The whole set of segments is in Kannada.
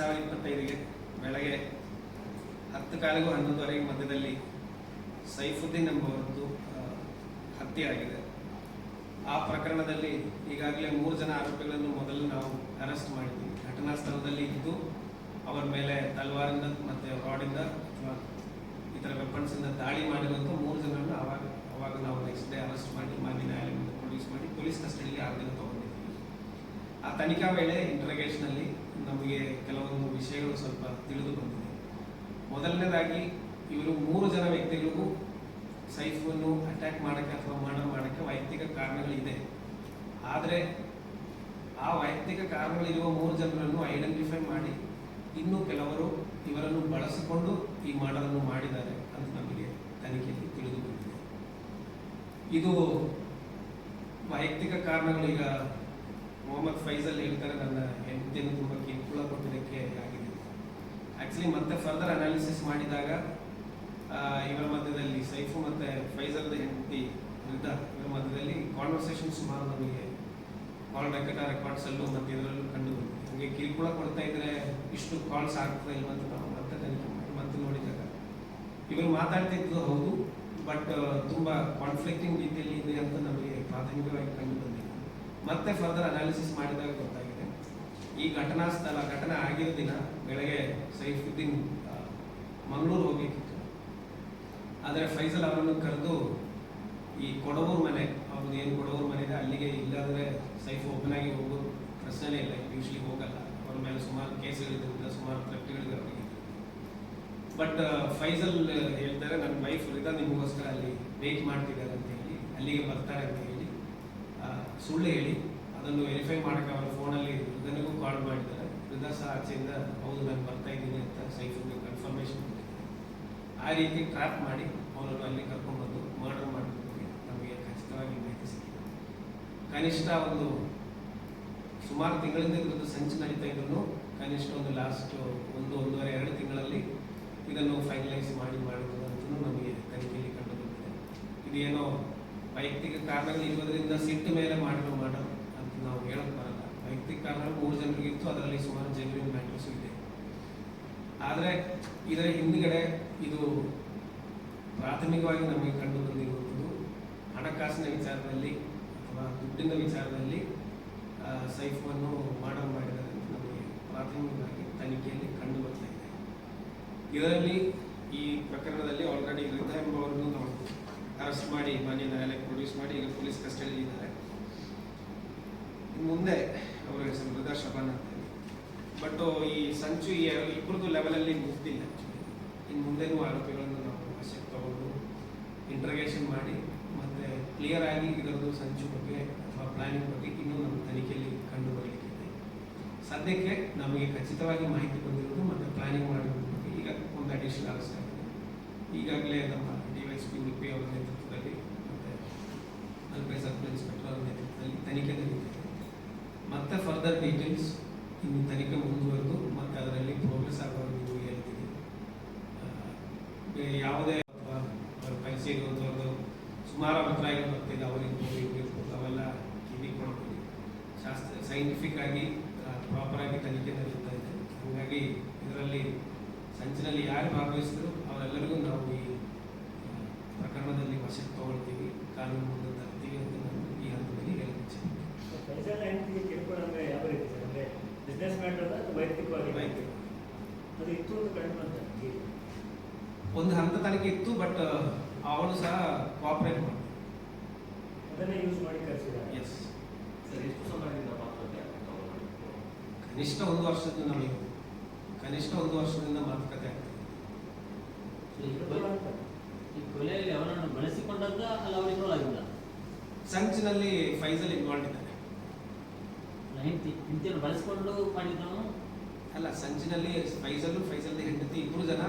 ಸಾವಿರದ ಇಪ್ಪತ್ತೈದಿಗೆ ಬೆಳಗ್ಗೆ ಹತ್ತು ಕಾಲಿಗೂ ಹನ್ನೊಂದುವರೆಗೆ ಮಧ್ಯದಲ್ಲಿ ಸೈಫುದ್ದೀನ್ ಎಂಬುವರದ್ದು ಹತ್ಯೆ ಆಗಿದೆ. ಆ ಪ್ರಕರಣದಲ್ಲಿ ಈಗಾಗಲೇ ಮೂರು ಜನ ಆರೋಪಿಗಳನ್ನು ಮೊದಲು ನಾವು ಅರೆಸ್ಟ್ ಮಾಡಿದ್ದೀವಿ ಘಟನಾ ಸ್ಥಳದಲ್ಲಿ ಇದ್ದು, ಅವರ ಮೇಲೆ ತಲ್ವಾರಿಂದ ಮತ್ತು ರಾಡಿಂದ ಅಥವಾ ಇತರ ವೆಪನ್ಸಿಂದ ದಾಳಿ ಮಾಡಿರುವಂಥ ಮೂರು ಜನರನ್ನು ಅವಾಗ ಅವಾಗ ನಾವು ನೆಕ್ಸ್ಟ್ ಡೇ ಅರೆಸ್ಟ್ ಮಾಡಿ ಮಾನ್ಯ ನ್ಯಾಯಾಲಯದಿಂದ ಪ್ರೊಡ್ಯೂಸ್ ಮಾಡಿ ಪೊಲೀಸ್ ಕಸ್ಟಡಿಗೆ ಆರು ದಿನ ತಗೊಂಡಿದ್ದೀವಿ ಆ ತನಿಖಾ ವೇಳೆ ಇಂಟರ್ಗೇಷನಲ್ಲಿ ನಮಗೆ ಕೆಲವೊಂದು ವಿಷಯಗಳು ಸ್ವಲ್ಪ ತಿಳಿದು ಬಂದಿದೆ ಮೊದಲನೇದಾಗಿ, ಇವರು ಮೂರು ಜನ ವ್ಯಕ್ತಿಗಳಿಗೂ ಸೈಫನ್ನು ಅಟ್ಯಾಕ್ ಮಾಡೋಕ್ಕೆ ಅಥವಾ ಮರಣ ಮಾಡೋಕ್ಕೆ ವೈಯಕ್ತಿಕ ಕಾರಣಗಳಿದೆ. ಆದರೆ, ಆ ವೈಯಕ್ತಿಕ ಕಾರಣಗಳಿರುವ ಮೂರು ಜನರನ್ನು ಐಡೆಂಟಿಫೈ ಮಾಡಿ, ಇನ್ನೂ ಕೆಲವರು ಇವರನ್ನು ಬಳಸಿಕೊಂಡು ಈ ಮಾಡಲನ್ನು ಮಾಡಿದ್ದಾರೆ ಅಂತ ನಮಗೆ ತನಿಖೆಯಲ್ಲಿ ತಿಳಿದು ಬಂದಿದೆ ಇದು ವೈಯಕ್ತಿಕ ಕಾರಣಗಳು. ಈಗ ಮೊಹಮ್ಮದ್ ಫೈಜಲ್ ಹೇಳ್ತಾರೆ, ನನ್ನ ಹೆಂಡತಿಯನ್ನು ತುಂಬ ಅನುಕೂಲ ಕೊಟ್ಟಿದ್ದಕ್ಕೆ ಆಗಿದೆ. ಆಕ್ಚುಲಿ ಮತ್ತೆ ಫರ್ದರ್ ಅನಾಲಿಸಿಸ್ ಮಾಡಿದಾಗ ಇವರ ಮಧ್ಯದಲ್ಲಿ ಸೈಫು ಮತ್ತೆ ಫೈಜಲ್ದ ಹೆಂಡತಿ ವಿರುದ್ಧ ಇವರ ಮಧ್ಯದಲ್ಲಿ ಕಾನ್ವರ್ಸೇಷನ್ ಸುಮಾರು ನಮಗೆ ಕಾಲ್ ರೆಕಾರ್ಡ್ ರೆಕಾರ್ಡ್ಸ್ ಅಲ್ಲೂ ಮತ್ತೆ ಇದರಲ್ಲೂ ಕಂಡು ಬಂದಿದೆ. ನಮಗೆ ಕಿರುಕುಳ ಕೊಡ್ತಾ ಇದ್ರೆ ಇಷ್ಟು ಕಾಲ್ಸ್ ಆಗ್ತದೆ ಇಲ್ಲ ಅಂತ ನಾವು ಮತ್ತೆ ತನಿಖೆ ಮತ್ತೆ ನೋಡಿದಾಗ. ಇವರು ಮಾತಾಡ್ತಿದ್ದು ಹೌದು ಬಟ್ ತುಂಬ ಕಾನ್ಫ್ಲಿಕ್ಟಿಂಗ್ ರೀತಿಯಲ್ಲಿ ಇದೆ ಅಂತ ನಮಗೆ ಪ್ರಾಥಮಿಕವಾಗಿ ಕಂಡು ಬಂದಿದೆ. ಮತ್ತೆ ಫರ್ದರ್ ಅನಾಲಿಸಿಸ್ ಮಾಡಿದಾಗ ಗೊತ್ತಾಗಿದೆ ಈ ಘಟನಾ ಸ್ಥಳ, ಘಟನೆ ಆಗಿರೋ ದಿನ ಬೆಳಗ್ಗೆ ಸೈಫುದ್ದೀನ್ ಮಂಗಳೂರು ಹೋಗ್ಬೇಕಿತ್ತು ಆದರೆ ಫೈಸಲ್ ಅವರನ್ನು ಕರೆದು ಈ ಕೊಡವೂರು ಮನೆ, ಅವ್ರದ್ದು ಏನು ಕೊಡವೂರು ಮನೆ ಇದೆ, ಅಲ್ಲಿಗೆ ಇಲ್ಲಾಂದ್ರೆ ಸೈಫ್ ಓಪನ್ ಆಗಿ ಹೋಗೋದು ಪ್ರಶ್ನೆನೇ ಇಲ್ಲ ಯೂಶ್ವಲಿ ಹೋಗಲ್ಲ. ಅವ್ರ ಮೇಲೆ ಸುಮಾರು ಕೇಸ್ಗಳಿದ್ದರಿಂದ ಸುಮಾರು ಥ್ರೆಟ್ಗಳಿದೆ ಅವರಿಗೆ. ಬಟ್ ಫೈಸಲ್ ಹೇಳ್ತಾರೆ, ನನ್ನ ವೈಫ್ ರಿದಾ ನಿಮಗೋಸ್ಕರ ಅಲ್ಲಿ ವೇಟ್ ಮಾಡ್ತಿದ್ದಾರೆ ಅಂತ ಹೇಳಿ, ಅಲ್ಲಿಗೆ ಬರ್ತಾರೆ ಅಂತ ಹೇಳಿ ಸುಳ್ಳು ಹೇಳಿ ಅದನ್ನು ವೆರಿಫೈ ಮಾಡೋಕ್ಕೆ ಅವರ ಫೋನಲ್ಲಿ ನನಗೂ ಕಾಲ್ ಮಾಡಿದ್ದಾರೆ. ವೃದ್ಧಾ ಸಹ ಆಚೆಯಿಂದ ಹೌದು ನಾನು ಬರ್ತಾ ಇದ್ದೀನಿ ಅಂತ ಸೈಫಿಗೆ ಕನ್ಫರ್ಮೇಷನ್ ಆ ರೀತಿ ಟ್ರ್ಯಾಪ್ ಮಾಡಿ ಅವರನ್ನು ಅಲ್ಲಿ ಕರ್ಕೊಂಡ್ಬಂದು ಮರ್ಡರ್ ಮಾಡಿದ್ದಕ್ಕೆ ನಮಗೆ ಖಚಿತವಾಗಿ ಮಾಹಿತಿ ಸಿಕ್ಕಿದೆ. ಕನಿಷ್ಠ ಒಂದು ಸುಮಾರು ತಿಂಗಳಿಂದ ಇದ್ರದ್ದು ಸಂಚು ನಡೀತಾ ಇದ್ರು ಕನಿಷ್ಠ ಒಂದು ಲಾಸ್ಟ್ ಒಂದು, ಒಂದೂವರೆ, ಎರಡು ತಿಂಗಳಲ್ಲಿ ಇದನ್ನು ಫೈನಲೈಸ್ ಮಾಡಿ ಮಾಡುವುದು ಅಂತಲೂ ನಮಗೆ ತನಿಖೆಯಲ್ಲಿ ಕಂಡುಬರುತ್ತೆ ಇದೇನೋ ವೈಯಕ್ತಿಕ ಇರುವುದರಿಂದ ಸಿಟ್ಟು ಮೇಲೆ ಮಾಡಿರೋ ಮಾಡೋ ಅಂತ ನಾವು ಹೇಳಕ್ ಬರಲ್ಲ ವೈಯಕ್ತಿಕ ಕಾರಣಗಳು ಮೂರು ಜನರಿಗಿತ್ತು ಅದರಲ್ಲಿ ಸುಮಾರು ಜೆನ್ಯೂನ್ ಮ್ಯಾಟರ್ಸ್ ಇದೆ. ಆದರೆ ಇದರ ಹಿಂದ್ಗಡೆ ಇದು ಪ್ರಾಥಮಿಕವಾಗಿ ನಮಗೆ ಕಂಡು ಬಂದಿರುವಂಥದ್ದು ಹಣಕಾಸಿನ ವಿಚಾರದಲ್ಲಿ ಅಥವಾ ದುಡ್ಡಿನ ವಿಚಾರದಲ್ಲಿ ಸೈಫನ್ನು ಮಾಡ ಮಾಡಿದ್ದಾರೆ ನಮಗೆ ಪ್ರಾಥಮಿಕವಾಗಿ ತನಿಖೆಯಲ್ಲಿ ಕಂಡು ಬರ್ತಾ ಇದೆ. ಇದರಲ್ಲಿ ಈ ಪ್ರಕರಣದಲ್ಲಿ ಆಲ್ರೆಡಿ ವೃದ್ಧ ಎಂಬವರನ್ನು ನಾವು ಅರೆಸ್ಟ್ ಮಾಡಿ ಮಾನ್ಯ ನ್ಯಾಯಾಲಯಕ್ಕೆ ಪ್ರೊಡ್ಯೂಸ್ ಮಾಡಿ ಈಗ ಪೊಲೀಸ್ ಕಸ್ಟಡಿಯಲ್ಲಿ ಇದ್ದಾರೆ ಮುಂದೆ ಅವರ ಹೆಸರು ಮೃದ ಶಬನ್ ಅಂತ ಹೇಳಿ. ಬಟ್ ಈ ಸಂಚು ಈ ಇಬ್ಬರದ್ದು ಲೆವೆಲಲ್ಲಿ ಮುಗ್ದಿಲ್ಲ ಇನ್ನು ಮುಂದೆನೂ ಆರೋಪಿಗಳನ್ನು ನಾವು ವಶಕ್ಕೆ ತಗೊಂಡು ಇಂಟ್ರಗೇಷನ್ ಮಾಡಿ, ಮತ್ತೆ ಕ್ಲಿಯರ್ ಆಗಿ ಇದರದ್ದು ಸಂಚು ಬಗ್ಗೆ ಅಥವಾ ಪ್ಲಾನಿಂಗ್ ಬಗ್ಗೆ ಇನ್ನೂ ನಮ್ಮ ತನಿಖೆಯಲ್ಲಿ ಕಂಡು ಬರಲಿಕ್ಕಿದೆ. ಸದ್ಯಕ್ಕೆ ನಮಗೆ ಖಚಿತವಾಗಿ ಮಾಹಿತಿ ಬಂದಿರೋದು ಮತ್ತೆ ಪ್ಲಾನಿಂಗ್ ಮಾಡಿರೋದ್ರ ಬಗ್ಗೆ ಈಗ ಒಂದು ಅಡಿಷನಲ್ ಆಗಿದೆ. ಈಗಾಗಲೇ ನಮ್ಮ D Y S P Udupi ಅವರ ನೇತೃತ್ವದಲ್ಲಿ ಮತ್ತೆ ಅಲ್ಪೈ ಸಬ್ ಇನ್ಸ್ಪೆಕ್ಟರ್ ಅವರ ನೇತೃತ್ವದಲ್ಲಿ ತನಿಖೆ ನಡೀತಿದೆ. ಮತ್ತೆ ಫರ್ದರ್ ಡೀಟೇಲ್ಸ್ ಇನ್ನು ತನಿಖೆ ಮುಂದುವರೆದು ಮತ್ತೆ ಅದರಲ್ಲಿ ಪ್ರೋಗ್ರೆಸ್ ಆಗೋದು ನೀವು ಹೇಳ್ತೀವಿ ಯಾವುದೇ ಪೈಸೆ ಇರುವಂಥದ್ದು ಸುಮಾರು ಅಭಿಪ್ರಾಯಗಳು ಬರ್ತಿದೆ, ಅವರಿಗೆ ಇವ್ರಿರ್ಬೋದು ಅವೆಲ್ಲ ಕಿವಿ ಮಾಡ್ತೀವಿ ಶಾಸ್ತ್ರ ಸೈಂಟಿಫಿಕ್ ಆಗಿ ಪ್ರಾಪರ್ ಆಗಿ ತನಿಖೆ ನಡೀತಾ ಇದೆ. ಹಾಗಾಗಿ ಇದರಲ್ಲಿ ಸಂಚಿನಲ್ಲಿ ಯಾರು ಭಾಗವಹಿಸಿದ್ರು ಅವರೆಲ್ಲರಿಗೂ ನಾವು ಈ ಪ್ರಕರಣದಲ್ಲಿ ವಶಕ್ಕೆ ತಗೊಳ್ತೀವಿ. ಕಾನೂನು ಮುಂದೆ ತರ್ತೀವಿ ಅಂತ ನಾನು ಈ ಹಂತದಲ್ಲಿ ಹೇಳಕ್ಕೆ ಫೈಸಲ್ ಹೆಂಡತಿಗೆ ಕಿರುಕುಳ ಅಂದ್ರೆ ಯಾವ ರೀತಿ ಸರ್ ಅಂದ್ರೆ ಬಿಸ್ನೆಸ್ ಮ್ಯಾಟರ್ ಅಥವಾ ವೈಯಕ್ತಿಕವಾಗಿ ವೈಯಕ್ತಿಕ. ಅದು ಇತ್ತು ಅಂತ ಕಂಡು ಬಂತ ಒಂದು ಹಂತ ತನಕ ಇತ್ತು ಬಟ್ ಅವಳು ಸಹ ಕೋಆಪರೇಟ್ ಮಾಡ್ತಾರೆ ಅದನ್ನೇ ಯೂಸ್ ಮಾಡಿ ಕರೆಸಿದ್ದಾರೆ. ಎಸ್ ಸರ್ ಎಷ್ಟು ಸಮಯದಿಂದ ಮಾತುಕತೆ ಕನಿಷ್ಠ ಒಂದು ವರ್ಷದಿಂದ ನಮಗೆ ಕನಿಷ್ಠ ಒಂದು ವರ್ಷದಿಂದ ಮಾತುಕತೆ ಆಗ್ತದೆ. ಈ ಕೊಲೆಯಲ್ಲಿ ಅವನನ್ನು ಬಳಸಿಕೊಂಡಂತ ಅಲ್ಲ ಅವರು ಇನ್ವಾಲ್ವ್ ಆಗಿಲ್ಲ ಸಂಚಿನಲ್ಲಿ ಫೈಸಲ್ ಇನ್ವಾಲ್ವ್ ಇದ್ದಾರೆ. ಹೆಂಡತಿ ಹೆಂಡತಿಯನ್ನು ಬಳಸಿಕೊಂಡು ಮಾಡಿದ್ದವನು? ಅಲ್ಲ ಸಂಚಿನಲ್ಲಿ ಫೈಸಲ್ ಫೈಸಲ್ ಹೆಂಡತಿ ಇಬ್ಬರು ಜನ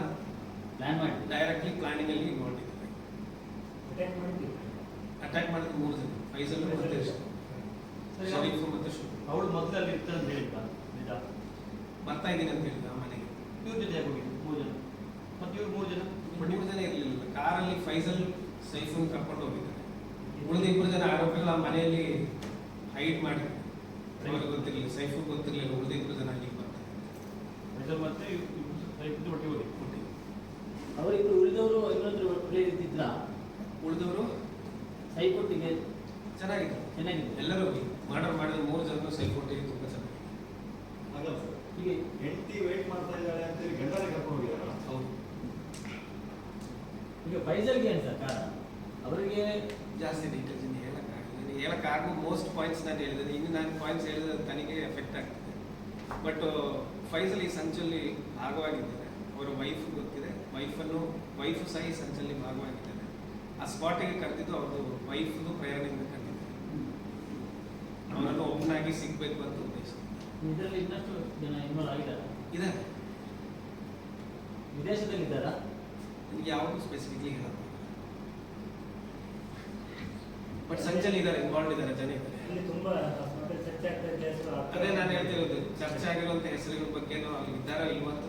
ಪ್ಲಾನ್ ಮಾಡಿ. ಡೈರೆಕ್ಟ್ಲಿ ಪ್ಲಾನಿಂಗ್ ಅಲ್ಲಿ ಇದ್ದಾರೆ ಅಟ್ಯಾಕ್ ಮಾಡಿದ್ದೀವಿ. ಅಟ್ಯಾಕ್ ಮಾಡಿದ ಮೂರು ಜನ ಫೈಸಲ್ ಮತ್ತೆ ಶರೀಫ್ ಮತ್ತೆ ಅವಳು ಮೊದಲಲ್ಲಿ ಇರ್ತಾರೆ ಅಂತ ಹೇಳಿದ್ದ ನಿಜ? ಬರ್ತಾ ಇದ್ದೀನಿ ಅಂತ ಹೇಳಿದ ಆ ಮನೆಗೆ. ಇವ್ರ ಜೊತೆ ಹೋಗಿದ್ದು ಮೂರು ಜನ. ಮತ್ತೆ ಇವ್ರು ಮೂರು ಜನ? ಮೂರು ಜನ ಇರಲಿಲ್ಲ. ಕಾರಲ್ಲಿ ಫೈಸಲ್ ಸೈಫನ್ ಕರ್ಕೊಂಡು ಹೋಗಿದ್ದಾರೆ. ಉಳಿದ ಇಬ್ಬರು ಜನ ಆರೋಪಿಗಳು ಆ ಮನೆಯಲ್ಲಿ ಹೈಡ್ ಮಾಡಿ ಅವ್ರಿಗೆ ಗೊತ್ತಿರಲಿಲ್ಲ. ಸೈಫು ಗೊತ್ತಿರಲಿಲ್ಲ. ಉಳಿದ ಇಬ್ಬರು ಜನ ಅಲ್ಲಿಗೆ ಬರ್ತಾರೆ. ಫೈಸಲ್ ಮತ್ತೆ ಸೈಫ್ ಒಟ್ಟಿಗೆ ಹೋಗಿ ಅವರಿಬ್ರು ಉಳಿದವರು ಇನ್ನೊಂದು ಒಳ್ಳೆ ಇದ್ದಿದ್ರ? ಉಳಿದವರು? ಸೈಕೊಟ್ಟಿಗೆ? ಚೆನ್ನಾಗಿದೆ. ಚೆನ್ನಾಗಿದೆ. ಎಲ್ಲರೂ ಮರ್ಡರ್ ಮಾಡಿದ ಮೂರು ಜನರು ಸೈ ಕೊಟ್ಟಿಗೆ ತುಂಬ ಚೆನ್ನಾಗಿ ಆಗಲ್ಲ ಸರ್. ಹೀಗೆ. ಹೆಂಡತಿ ವೇಟ್ ಮಾಡ್ತಾ ಇದ್ದಾಳೆ ಅಂತೇಳಿ ಗಂಡನೇ ಕರ್ಕೊಂಡು ಹೋಗಿದಾರ ಹೌದು. ಈಗ ಫೈಸಲ್ಗೆ ಏನು ಸರ್ ಕಾರಣ? ಅವರಿಗೆ ಜಾಸ್ತಿ ಡೀಟೇಲ್ಸ್ ಇನ್ನು ಹೇಳಕ್ಕಾಗಲ್ಲ ಹೇಳಕ್ಕಾಗೋ ಮೋಸ್ಟ್ ಪಾಯಿಂಟ್ಸ್ ನಾನು ಹೇಳಿದೆ ಇನ್ನು ನಾನು ಪಾಯಿಂಟ್ಸ್ ಹೇಳಿದ್ರೆ ತನಗೆ ಎಫೆಕ್ಟ್ ಆಗ್ತದೆ. ಬಟ್ ಫೈಸಲ್ ಈ ಸಂಚಲ್ಲಿ ಭಾಗವಾಗಿದ್ದಾರೆ ಅವರ ವೈಫ್ ವೈಫನ್ನು ವೈಫು ಸಹ ಈ ಸಂಚಲ್ಲಿ ಭಾಗವಾಗಿದ್ದಾರೆ ಆ ಸ್ಪಾಟಿಗೆ ಕರೆದಿದ್ದು ಅವ್ರದ್ದು ವೈಫ್ದು ಪ್ರೇರಣೆಯಿಂದ ಕರೆದಿದ್ದಾರೆ ಅವರನ್ನು ಆಗಿ ಸಿಗ್ಬೇಕು ಅಂತ ಉದ್ದೇಶ. ಇದರಲ್ಲಿ ಇನ್ನಷ್ಟು ಜನ ಇನ್ವಾಲ್ವ್ ಆಗಿದ್ದಾರೆ. ಇದೆ ವಿದೇಶದಲ್ಲಿದ್ದಾರಾ ನನಗೆ ಯಾವುದು ಸ್ಪೆಸಿಫಿಕ್ಲಿ ಹೇಳಲ್ಲ ಬಟ್ ಸಂಚಲ್ಲಿ ಇದ್ದಾರೆ ಇನ್ವಾಲ್ವ್ ಇದ್ದಾರೆ ಜನ ಇದ್ದಾರೆ. ಅದೇ ನಾನು ಹೇಳ್ತಿರೋದು ಚರ್ಚೆ ಆಗಿರುವಂತ ಹೆಸರುಗಳ ಬಗ್ಗೆ ಅಲ್ಲಿ ಇದ್ದಾರೋ ಇಲ್ವೋ ಅಂತ